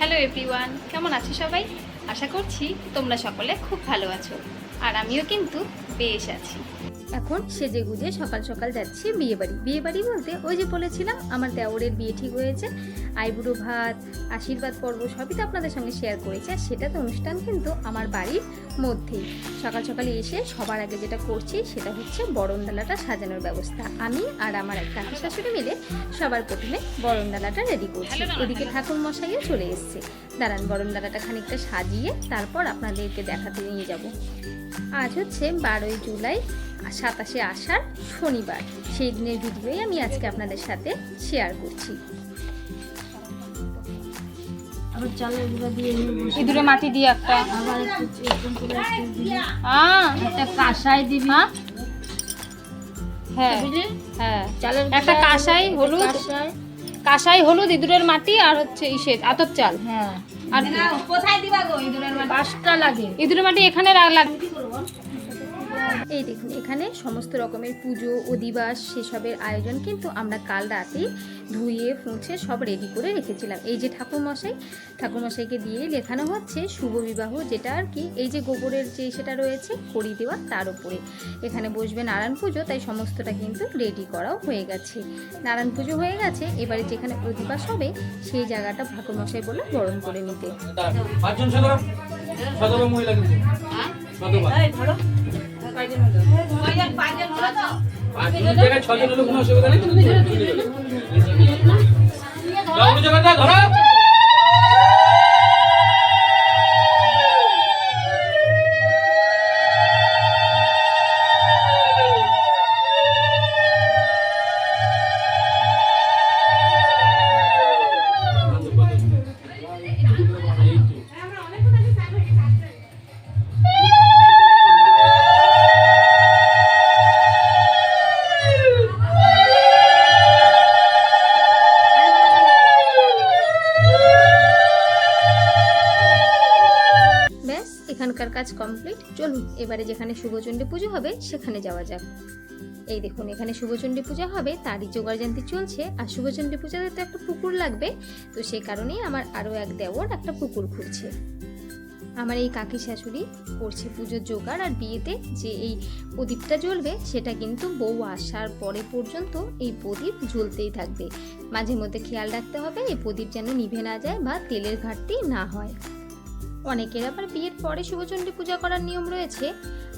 Hello everyone কেমন আছো সবাই? আশা করছি তোমরা সকলে খুব ভালো আছো। আর আমিও কিন্তু বেশ আছি। এখন সেজে গুজে সকাল সকাল যাচ্ছি বিয়ে বাড়ি বিয়ে বাড়ি বলতে ওই যে বলেছিলাম আমার দেওরের বিয়ে ঠিক হয়েছে আইবুড়ো ভাত আশীর্বাদ পর্ব সবই তো আপনাদের সঙ্গে শেয়ার করেছি আর সেটা তো অনুষ্ঠান কিন্তু আমার বাড়ির মধ্যেই। সকাল সকালে এসে সবার আগে যেটা করছি সেটা হচ্ছে বরণডালাটা সাজানোর ব্যবস্থা। আমি আর আমার এক কাকি শাশুড়ি মিলে সবার প্রথমে বরণডালাটা রেডি করছি। ওদিকে ঠাকুর মশাইও চলে এসছে। দাঁড়ান বরণডালাটা খানিকটা সাজিয়ে তারপর আপনাদেরকে দেখাতে নিয়ে যাব। আজ হচ্ছে বারোই জুলাই সাতাশে আষাঢ় শনিবার। সেই দিনের ভিডিওই আমি আজকে আপনাদের সাথে শেয়ার করছি। ইঁদুরে মাটি দিয়ে একটা। একটু দিবি। কাঁসাই দিবি। হ্যাঁ? হ্যাঁ একটা কাঁসাই, হলুদ। কাঁসাই, হলুদ ইঁদুরের মাটি আর হচ্ছে ইসে আতপ চাল। হ্যাঁ। আর কি? পাঁচটা লাগে। ইঁদুরের মাটি এখানে এই দেখুন এখানে সমস্ত রকমের পুজো অধিবাস সেসবের আয়োজন কিন্তু আমরা কাল রাতেই ধুয়ে ফুঁছে সব রেডি করে রেখেছিলাম। এই যে ঠাকুরমশাই ঠাকুরমশাইকে দিয়ে লেখানো হচ্ছে শুভ বিবাহ যেটা আর কি এই যে গোবরের যে সেটা রয়েছে করি দেওয়া তার উপরে। এখানে বসবে নারায়ণ পুজো তাই সমস্তটা কিন্তু রেডি করাও হয়ে গেছে। নারায়ণ পুজো হয়ে গেছে এবারে যেখানে অধিবাস হবে সেই জায়গাটা ঠাকুরমশাই বলে বরণ করে নিতে। মহিলা ছজন লোক কোনো অসুবিধা নেই ধরো। এখানকার কাজ কমপ্লিট, চলুন এবারে যেখানে শুভচণ্ডী পুজো হবে সেখানে যাওয়া যাক। এই দেখুন, এখানে শুভচণ্ডী পূজা হবে, তারই জোগাড়জান্তি চলছে, আর শুভচণ্ডী পূজাতে তো একটা পুকুর লাগবে, তো সেই কারণেই আমার আরও এক দেওর একটা পুকুর খুঁড়ছে আমার এই কাকি শাশুড়ি করছে পুজোর জোগাড়, আর বিয়েতে যে এই প্রদীপটা জ্বলবে, সেটা কিন্তু বউ আসার পরে পর্যন্ত এই প্রদীপ জ্বলতেই থাকবে। মাঝে মধ্যে খেয়াল রাখতে হবে, এই প্রদীপ যেন নিভে না যায় বা তেলের ঘাটতি না হয়। অনেকের আবার বিয়ের পরে শুভচণ্ডী পূজা করার নিয়ম রয়েছে।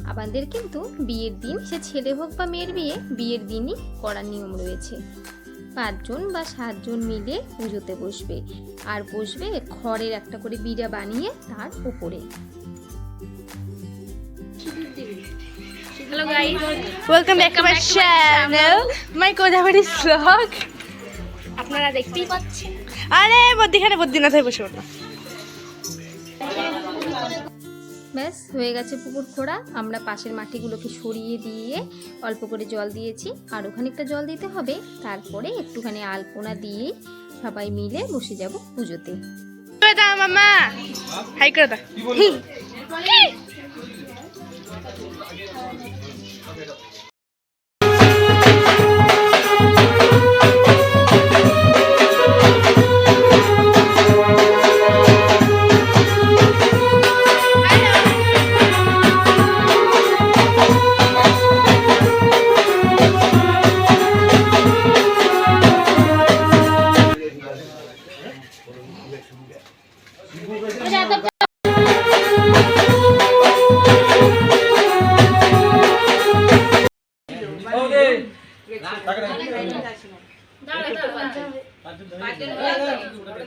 আমাদের কিন্তু বিয়ের দিন সে ছেলে হোক বা মেয়ের বিয়ে বিয়ের দিনই করার নিয়ম রয়েছে। পাঁচজন বা সাতজন মিলে পুজোতে বসবে আর বসবে খড়ের একটা করে বিড়া বানিয়ে তার উপরে hello guys Welcome back to my channel, my Godavari vlog. আপনারা দেখতেই পাচ্ছেন। আরে মধ্যখানে বদ্রীনাথে বসে না ব্যাস হয়ে গেছে পুকুর খোঁড়া। আমরা পাশের মাটিগুলোকে সরিয়ে দিয়ে অল্প করে জল দিয়েছি। আর ওখানেকটা জল দিতে হবে। তারপরে একটুখানি আলপনা দিয়ে সবাই মিলে বসে যাব পুজোতে। মামা। হাই করে দাও। পাঁচজন ধরে।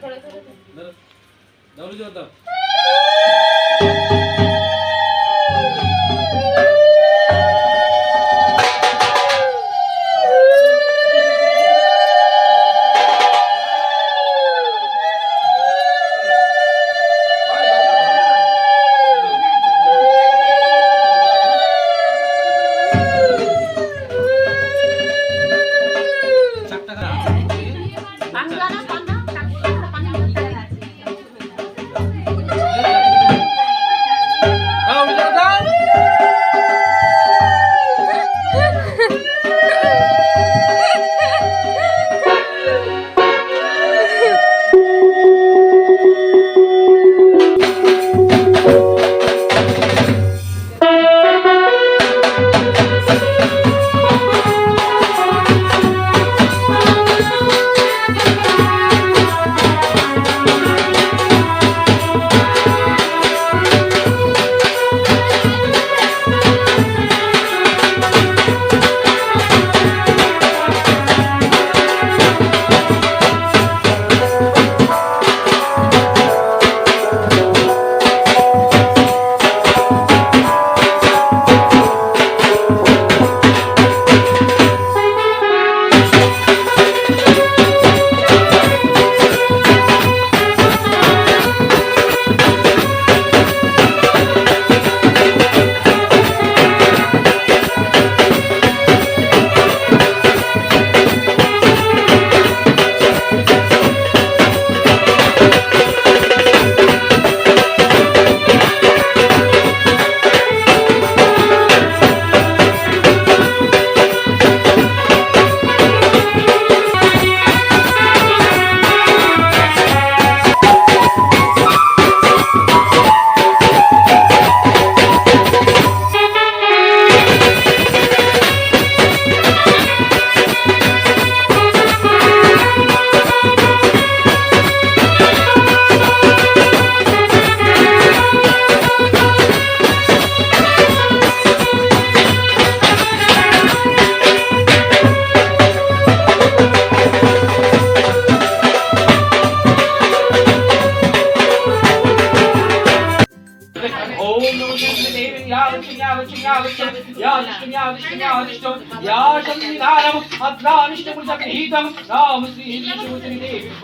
वृष्टिन्यावृष्टं या वृष्टिन्यावृष्टिन्यावृष्टं या संविधानम् अद्रानिष्टपुरुषगृहीतं राम श्रीदेवी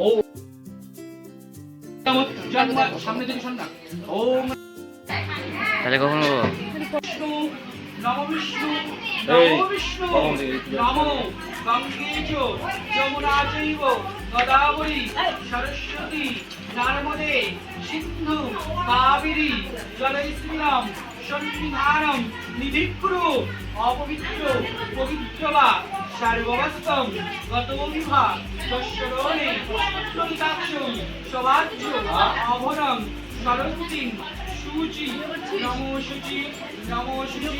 ॐ জন্ম সামনে থেকে শোন না ওম তাহলে কখন বলবো বিষ্ণু নম বিষ্ণু এই, নম বিষ্ণু কখন থেকে একটু নম গঙ্গে চ যমুনা চৈব গদাবরী সরস্বতী নর্মদে সিন্ধু কাবেরী জলস্মিনম সন্নিধানম নিধিকুরু অপবিত্র পবিত্রবা সর্ববস্তম গতবিভা দশরণে পুত্রবিতাক্ষম সবাজ্য অভরম সরস্বতী শুচি নমো শুচি নমো শুচি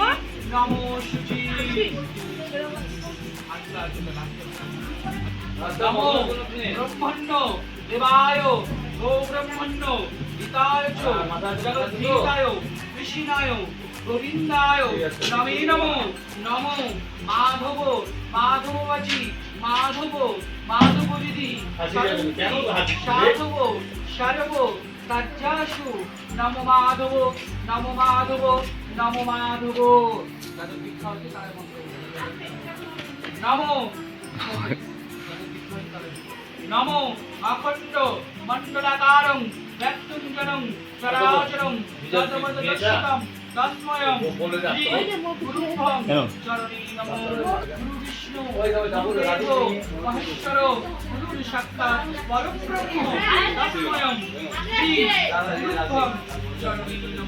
নমো শুচি নমো ব্রহ্মণ্য দেবায় গো ব্রহ্মণ্য হিতায় চ। জগদ্ধিতায় কৃষ্ণায় গোবিন্দায় নমে নমো নমো। মাধব মাধববাচি মাধব মাধব দিদি সাধব সারব কার্যাসু নম মাধব নম মাধব নম মাধব। নমো। নমো। অখণ্ড মণ্ডলাকারং ব্যক্তুঞ্জনং। চরাচরং যদবদর্শিতম তস্ময়ং গুরুভং চরণে নমো গুরু বিষ্ণু গুরুদেব মহেশ্বর গুরু সাক্ষাৎ পরব্রহ্ম তস্ময়ং শ্রী গুরুভং চরণে নমো।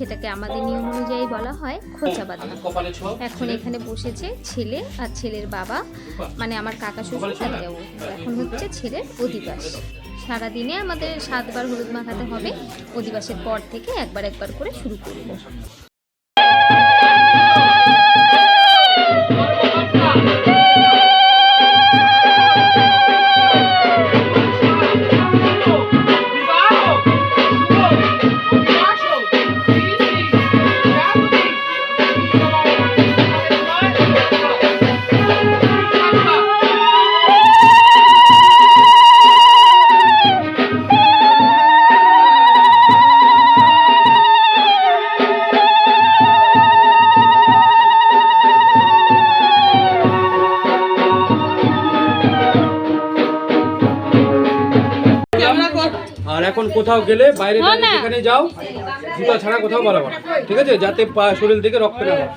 সেটাকে আমাদের নিয়ম অনুযায়ী বলা হয় খোঁচা বাঁধা। এখন এখানে বসেছে ছেলে আর ছেলের বাবা। মানে আমার কাকা শ্বশুর এখন হচ্ছে ছেলের অধিবাস। সারাদিনে আমাদের সাতবার হলুদ মাখাতে হবে। অধিবাসের পর থেকে একবার একবার করে শুরু করব। এখন কোথাও গেলে বাইরে যেখানে যাও জুতা ছাড়া কোথাও বলা ঠিক আছে? যাতে পা- শরীর থেকে রক্ত না হয়।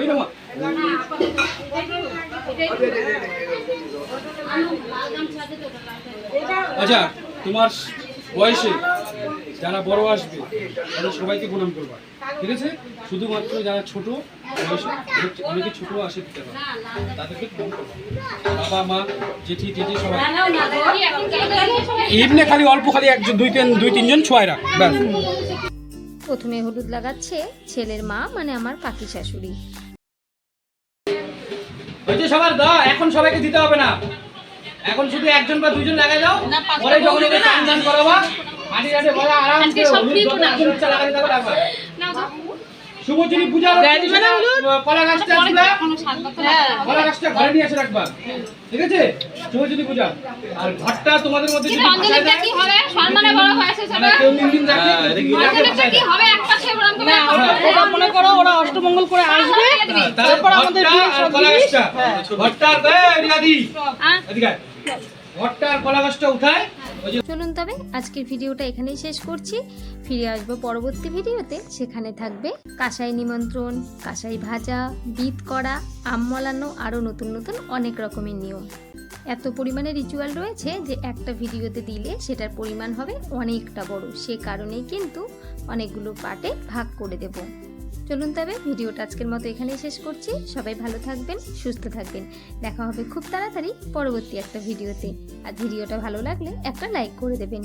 না মা? আচ্ছা তোমার বয়সে যারা বড় আসবে তাদের সবাইকে প্রণাম করবা। ঠিক আছে? শুধুমাত্র যারা ছোট বয়সে অনেকে ছোট আসে দিতে পারে। তাদেরকে প্রণাম করবা। বাবা মা জেঠি টেঠি সবাই। এমনি খালি অল্প খালি একজন দুই তিন দুই তিনজন ছোঁয়ায় রাখ ব্যাস। প্রথমে হলুদ লাগাচ্ছে ছেলের মা মানে আমার কাকি শাশুড়ি। হয়েছে সবার দা এখন সবাইকে দিতে হবে না। এখন শুধু একজন বা দুজন লাগাই দাও পরে যখন দান দান করাবা পূজা কলা গাছটা কলা গাছটা ঘরে নিয়ে এসে রাখবা ঠিক আছে? পূজা। আর ঘরটা তোমাদের মধ্যে সম্মানে বড় হয়েছে মানে মনে করো ওরা অষ্টমঙ্গল করে আসবে। হ্যাঁ, তারপর আমাদের ঘরটা আর কলা গাছটা। হ্যাঁ। ঘরটা আর। হ্যাঁ। কলা উঠায়। চলুন তবে আজকের ভিডিওটা এখানেই শেষ করছি। ফিরে আসব পরবর্তী ভিডিওতে। সেখানে থাকবে কাঁসাই নিমন্ত্রণ, কাঁসাই ভাজা, বিট করা আম মলানো, আরও নতুন নতুন অনেক রকমের নিয়ম। এত পরিমাণে রিচুয়াল রয়েছে যে একটা ভিডিওতে দিলে সেটার পরিমাণ হবে অনেকটা বড়। সে কারণেই কিন্তু অনেকগুলো পার্টে ভাগ করে দেব। চলুন তবে ভিডিওটা আজকের মতো এখানেই শেষ করছি। সবাই ভালো থাকবেন, সুস্থ থাকবেন। দেখা হবে খুব তাড়াতাড়ি পরবর্তী একটা ভিডিওতে। আর ভিডিওটা ভালো লাগলে একটা লাইক করে দেবেন।